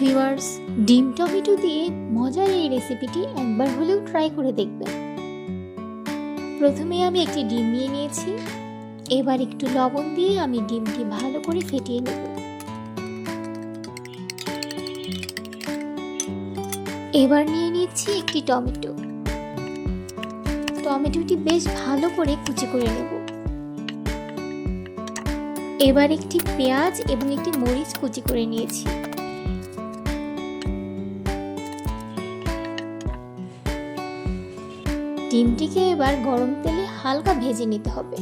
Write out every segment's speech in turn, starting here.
Viewers ডিম tomato দিয়ে মজার এই রেসিপিটি একবার হলেও ট্রাই করে দেখবেন। প্রথমে আমি একটি ডিম নিয়ে নিয়েছি। এবার একটু লবণ দিয়ে আমি ডিমটি ভালো করে ফেটিয়ে নেব। এবার নিয়ে নিচ্ছি একটি টমেটো। টমেটোটি বেশ ভালো করে কুচি করে নেব। এবার একটি পেঁয়াজ এবং একটি মরিচ কুচি করে নিয়েছি। ডিমটিকে এবার গরম তেলে হালকা ভেজে নিতে হবে।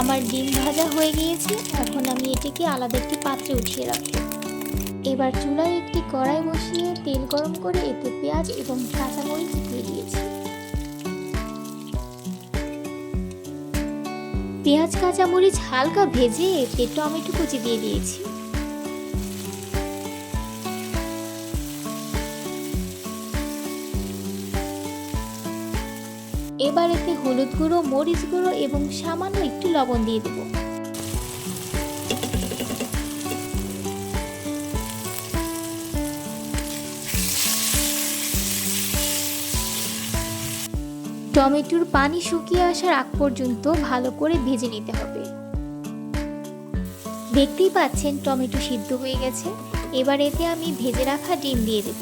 আমার ডিম ভাজা হয়ে গিয়েছে, এখন আমি এটিকে আলাদা একটি পাত্রে উঠিয়ে রাখব। এবার চুলায় একটি কড়াই বসিয়ে তেল গরম করে এতে পেঁয়াজ এবং কাঁচামরিচ দিয়ে দিয়েছি। পেঁয়াজ, কাঁচামরিচ হালকা ভেজে এতে টমেটো কুচি দিয়ে দিয়েছি। এবার এতে হলুদ গুঁড়ো, মরিচ গুঁড়ো এবং সামান্য একটু লবণ দিয়ে দেব। টমেটোর পানি শুকিয়ে আসার আগ পর্যন্ত ভালো করে ভেজে নিতে হবে। দেখতেই পাচ্ছেন টমেটো সিদ্ধ হয়ে গেছে। এবার এতে আমি ভেজে রাখা ডিম দিয়ে দেব।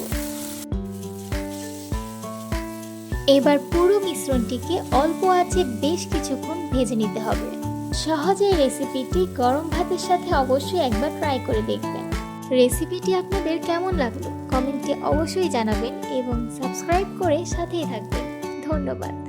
এবার পুরো মিশ্রণটিকে অল্প আঁচে বেশ কিছুক্ষণ ভেজে নিতে হবে। সহজে রেসিপিটি গরম ভাতের সাথে অবশ্যই একবার ট্রাই করে দেখবেন। রেসিপিটি আপনাদের কেমন লাগল? কমেন্টে অবশ্যই জানাবেন এবং সাবস্ক্রাইব করে সাথেই থাকবেন। ধন্যবাদ।